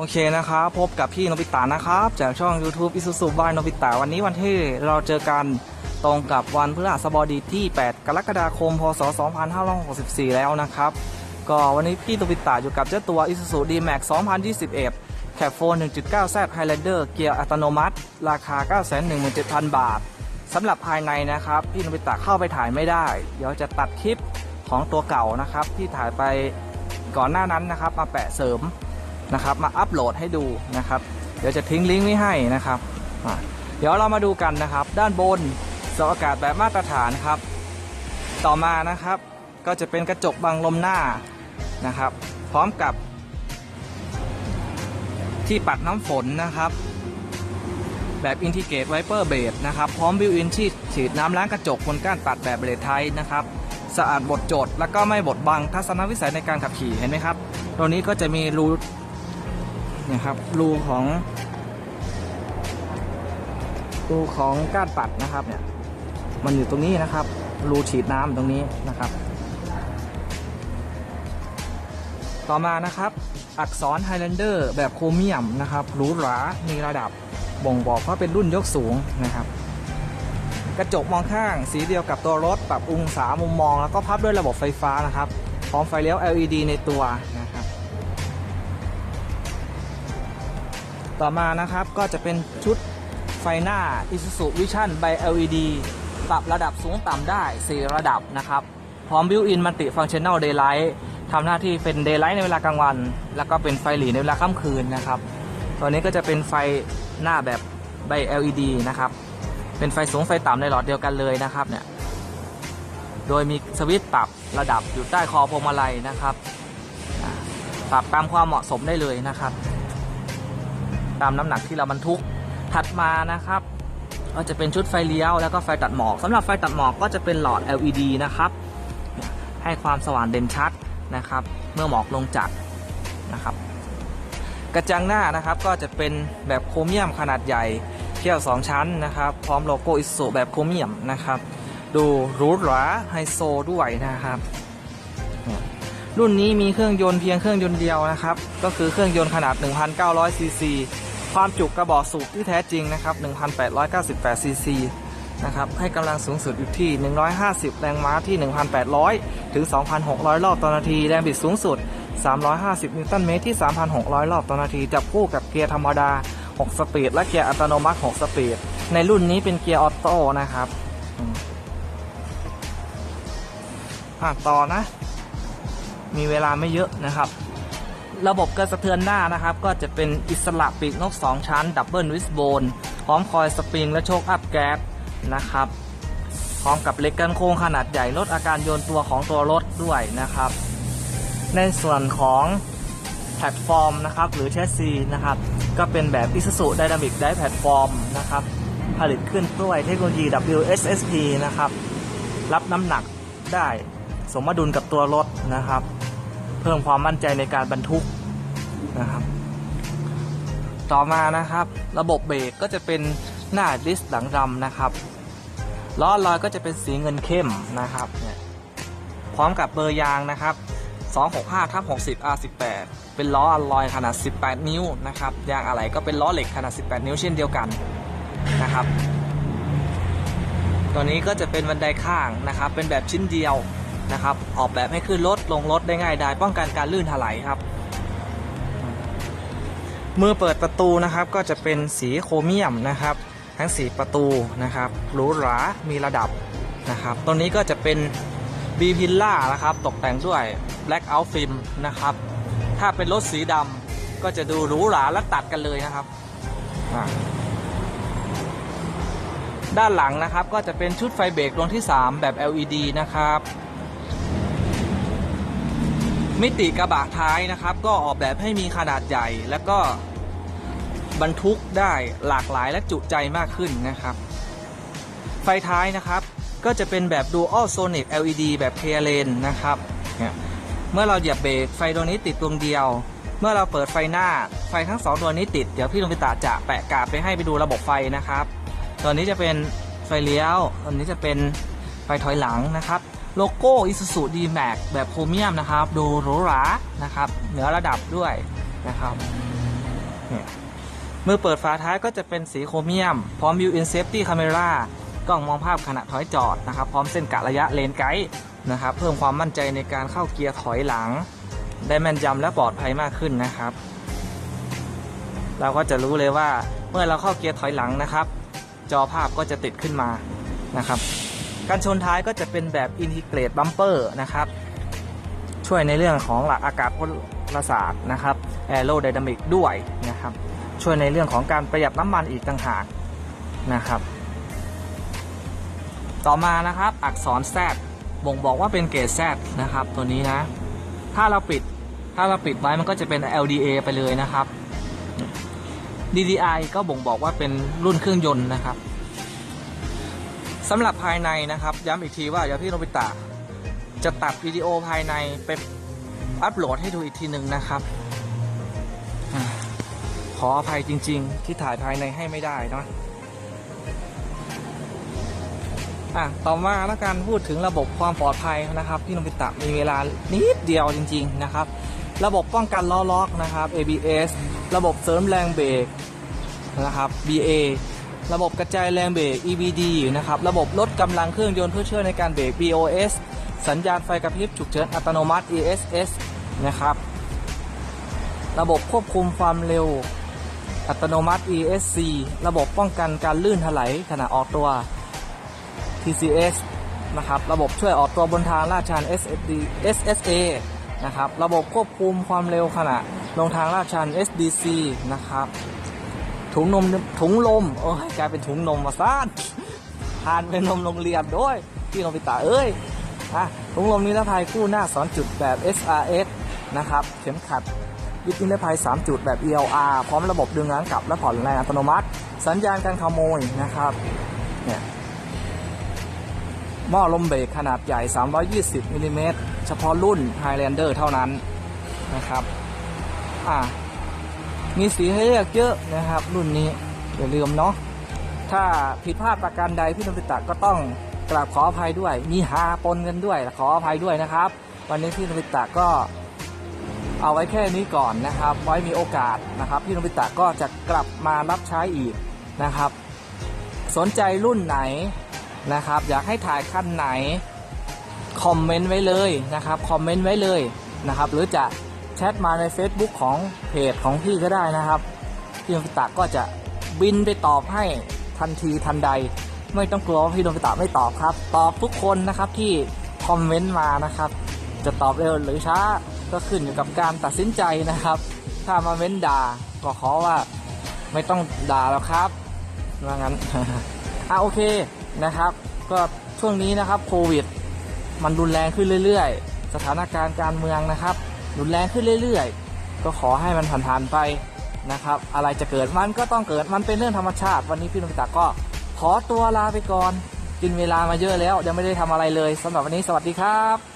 โอเคนะครับ พบกับพี่โนบิตะนะครับ จากช่อง YouTube อิสุสุบายโนบิตะวันนี้วันที่เราเจอกันตรงกับวันพฤหัสบดีที่ 8 กรกฎาคม พศ 2564 แล้วนะครับ ก็วันนี้พี่โนบิตะอยู่กับเจ้าตัว Isuzu D-Max 2021 แคปโฟน 1.9Z Highlander เกียร์อัตโนมัติ ราคา 917,000 บาทสำหรับภายในนะครับ พี่โนบิตะเข้าไปถ่ายไม่ได้ เดี๋ยวจะตัดคลิปของตัวเก่านะครับ ที่ถ่ายไปก่อนหน้านั้นนะครับ มาแปะเสริม นะครับ มาอัปโหลดให้ดูนะครับ เดี๋ยวจะทิ้งลิงก์ไว้ให้นะครับเดี๋ยวเรามาดูกันนะครับ ด้านบนสอากาศแบบมาตรฐานครับ ต่อมานะครับก็จะเป็นกระจกบังลมหน้านะครับ พร้อมกับ ที่ปัดน้ำฝนนะครับแบบอินทิเกตไวเปอร์เบดนะครับพร้อมบิวอินที่ฉีดน้ำล้างกระจกบนก้านปัดแบบเบรดไทยนะครับสะอาดบดจด แล้วก็ไม่บดบังทัศนวิสัยในการขับขี่เห็นไหมครับ ตัวนี้ก็จะมีรู นี่ยครับรูของรูของก้านปัดนะครับเนี่ยมันอยู่ตรงนี้นะครับ รูฉีดน้ำตรงนี้นะครับ ต่อมานะครับ อักษร Highlander แบบโครเมียมนะครับหรูหรามีระดับบ่งบอกว่าเป็นรุ่นยกสูงนะครับ กระจกมองข้างสีเดียวกับตัวรถปรับองศามุมมอง แล้วก็พับด้วยระบบไฟฟ้านะครับ พร้อมไฟเลี้ยว LED ในตัวนะครับ ต่อมานะครับก็จะเป็นชุดไฟหน้า Isuzu Vision by LED ปรับระดับสูงต่ำได้ 4 ระดับนะครับ พร้อม Built-in Multi-Functional Daylight ทำหน้าที่เป็น Daylight ในเวลากลางวัน แล้วก็เป็นไฟหลีในเวลาค่ำคืนนะครับตัวนี้ก็จะเป็นไฟหน้าแบบ by LED นะครับ เป็นไฟสูงไฟต่ำในหลอดเดียวกันเลยนะครับเนี่ย โดยมีสวิตช์ปรับระดับอยู่ใต้คอพวงมาลัยนะครับ ปรับตามความเหมาะสมได้เลยนะครับ ตามน้ำหนักที่เราบรรทุกถัดมานะครับ ก็จะเป็นชุดไฟเลี้ยวแล้วก็ไฟตัดหมอกสำหรับไฟตัดหมอกก็จะเป็นหลอด LED นะครับให้ความสว่างเด่นชัดนะครับ เมื่อหมอกลงจัดนะครับ กระจังหน้านะครับก็จะเป็นแบบโครเมียมขนาดใหญ่เขี้ยว 2 ชั้นนะครับ พร้อมโลโก้อิสุแบบโครเมียมนะครับ ดูรูดหราไฮโซด้วยนะครับ รุ่นนี้มีเครื่องยนต์เพียงเครื่องยนต์เดียวนะครับ ก็คือเครื่องยนต์ขนาด 1,900ซีซี ความจุกกระบอกสูบที่แท้จริงนะครับ 1,898 ซีซีนะครับ ให้กำลังสูงสุดอยู่ที่ 150 แรงม้าที่ 1,800 ถึง 2,600 รอบต่อนาที แรงบิดสูงสุด 350 นิวตันเมตรที่ 3,600 รอบต่อนาที จับคู่กับเกียร์ธรรมดา 6 สปีด และเกียร์อัตโนมัติ 6 สปีด ในรุ่นนี้เป็นเกียร์ออโต้นะครับอะต่อนะ มีเวลาไม่เยอะนะครับ ระบบกระสะเทือนหน้านะครับ ก็จะเป็นอิสระปีกนก 2 ชั้น ดับเบิลวิสโบนพร้อมคอยสปริงและโชคอัพแก๊สนะครับ พร้อมกับเหล็กกันโค้งขนาดใหญ่ลดอาการโยนตัวของตัวรถด้วยนะครับ ในส่วนของแพลตฟอร์มนะครับหรือแชสซีนะครับ ก็เป็นแบบ Isuzu Dynamic Drive Platform นะครับ ผลิตขึ้นด้วยเทคโนโลยี WSSP นะครับ รับน้ำหนักได้สมดุลกับตัวรถนะครับ เพิ่มความมั่นใจในการบรรทุกนะครับ ต่อมานะครับ ระบบเบรกก็จะเป็นหน้าดิสหลังดำนะครับล้อลอยก็จะเป็นสีเงินเข้มนะครับเนี่ยพร้อมกับเบอร์ยางนะครับ 265ทับ60 R18 เป็นล้ออลลอยขนาด 18 นิ้วนะครับ ยางอะไหล่ก็เป็นล้อเหล็กขนาด 18 นิ้วเช่นเดียวกันนะครับ ตัวนี้ก็จะเป็นบันไดข้างนะครับ เป็นแบบชิ้นเดียว นะครับ ออกแบบให้ขึ้นรถลงรถได้ง่ายได้ป้องกันการลื่นถลายครับ มือเปิดประตูนะครับก็จะเป็นสีโครเมียมนะครับ ทั้งสีประตูนะครับหรูหรามีระดับนะครับตัวนี้ก็จะเป็นบีพิลล่านะครับ ตกแต่งด้วย Black Out Film นะครับ ถ้าเป็นรถสีดำก็จะดูหรูหราและตัดกันเลยนะครับ ด้านหลังนะครับก็จะเป็นชุดไฟเบรกดวงที่ 3 แบบ LED นะครับ มิติกระบะท้ายนะครับ ก็ออกแบบให้มีขนาดใหญ่ แล้วก็บรรทุกได้หลากหลายและจุใจมากขึ้นนะครับ ไฟท้ายนะครับ ก็จะเป็นแบบ Dual Sonic LED แบบเคเลนนะครับเมื่อเราเหยียบเบรกไฟดวงนี้ติดดวงเดียว เมื่อเราเปิดไฟหน้าไฟทั้งสองดวงนี้ติด เดี๋ยวพี่ลงไปตาจะแปะกาบไปให้ไปดูระบบไฟนะครับตัวนี้จะเป็นไฟเลี้ยวตัวนี้จะเป็นไฟถอยหลังนะครับ โลโก้ Isuzu D-Max แบบโครเมียมนะครับ ดูหรูหรานะครับ เหนือระดับด้วยนะครับเนี่ยมือเปิดฝาท้ายก็จะเป็นสีโครเมียม พร้อม View in Safety Camera กล้องมองภาพขณะถอยจอดนะครับ พร้อมเส้นกะระยะเลนไกด์นะครับ เพิ่มความมั่นใจในการเข้าเกียร์ถอยหลัง ได้แม่นยำและปลอดภัยมากขึ้นนะครับ เราก็จะรู้เลยว่าเมื่อเราเข้าเกียร์ถอยหลังนะครับ จอภาพก็จะติดขึ้นมานะครับ การชนท้ายก็จะเป็นแบบอินทิเกรตบัมเปอร์นะครับ ช่วยในเรื่องของหลักอากาศพลศาสตร์นะครับแอโรไดนามิกด้วยนะครับ ช่วยในเรื่องของการประหยัดน้ำมันอีกต่างหากนะครับ ต่อมานะครับอักษร Z บ่งบอกว่าเป็นเกรด Z นะครับ ตัวนี้นะ ถ้าเราปิดถ้าเราปิดไว้มันก็จะเป็น LDA ไปเลยนะครับ DDI ก็บ่งบอกว่าเป็นรุ่นเครื่องยนต์นะครับ สำหรับภายในนะครับ ย้ำอีกทีว่าเดี๋ยวพี่โนบิตะจะตัดวิดีโอภายในไปอัปโหลดให้ดูอีกทีหนึ่งนะครับ ขออภัยจริง ๆ ที่ถ่ายภายในให้ไม่ได้เนาะอะต่อมาแล้วกันพูดถึงระบบความปลอดภัยนะครับพี่นพิตะมีเวลานิดเดียวจริง ๆนะครับ ระบบป้องกันล้อล็อกนะครับ ABS ระบบเสริมแรงเบรกนะครับ BA ระบบกระจายแรงเบรก EBD นะครับ ระบบลดกำลังเครื่องยนต์เพื่อช่วยในการเบรก BOS สัญญาณไฟกระพริบฉุกเฉินอัตโนมัติ ESS นะครับ ระบบควบคุมความเร็ว อัตโนมัติ ESC ระบบป้องกันการลื่นถลายขณะออกตัว TCS นะครับ ระบบช่วยออกตัวบนทางลาดชัน SSD SSA นะครับ ระบบควบคุมความเร็วขณะลงทางลาดชัน SDC นะครับ ถุงนมถุงลมโอ้ยกลายเป็นถุงนมมาซ่านทานเป็นนมโรงเรียนด้วยพี่โนบิตะเอ้ยอะถุงลมนิรภัยคู่หน้าสอนจุดแบบ SRS นะครับเข็มขัดยึดนิรภัย 3 จุดแบบ ELR พร้อมระบบดึงล้างกลับและผ่อนแรงอัตโนมัติ สัญญาณการขโมยนะครับเนี่ยหม้อลมเบรกขนาดใหญ่ 320มิลลิเมตรเฉพาะรุ่น Highlander เท่านั้นนะครับ อ่า มีสีให้เลือกเยอะนะครับ รุ่นนี้อย่าลืมเนาะถ้าผิดพลาดประการใดพี่นพิตะก็ต้องกราบขออภัยด้วย มีหาปนกันด้วยขออภัยด้วยนะครับ วันนี้พี่นพิตะก็เอาไว้แค่นี้ก่อนนะครับ ไว้มีโอกาสนะครับ พี่นพิตะก็จะกลับมารับใช้อีกนะครับ สนใจรุ่นไหนนะครับ อยากให้ถ่ายคันไหนคอมเมนต์ไว้เลยนะครับคอมเมนต์ไว้เลยนะครับ หรือจะ แชทมาใน Facebook ของเพจของพี่ก็ได้นะครับพี่นพิตะก็จะบินไปตอบให้ทันทีทันใด ไม่ต้องกลัวว่าพี่นพิตะไม่ตอบครับ ตอบทุกคนนะครับที่คอมเมนต์มานะครับ จะตอบเร็วหรือช้าก็ขึ้นอยู่กับการตัดสินใจนะครับ ถ้ามาเม้นด่าก็ขอว่าไม่ต้องด่าแล้วครับว่างั้นอะโอเคนะครับ ก็ช่วงนี้นะครับโควิด มันรุนแรงขึ้นเรื่อย ๆ สถานการณ์การเมืองนะครับ รุนแรงขึ้นเรื่อยๆ ก็ขอให้มันผ่านๆไปนะครับ อะไรจะเกิดมันก็ต้องเกิดมันเป็นเรื่องธรรมชาติ วันนี้พี่นพิตาก็ขอตัวลาไปก่อน กินเวลามาเยอะแล้วยังไม่ได้ทำอะไรเลยสำหรับวันนี้สวัสดีครับ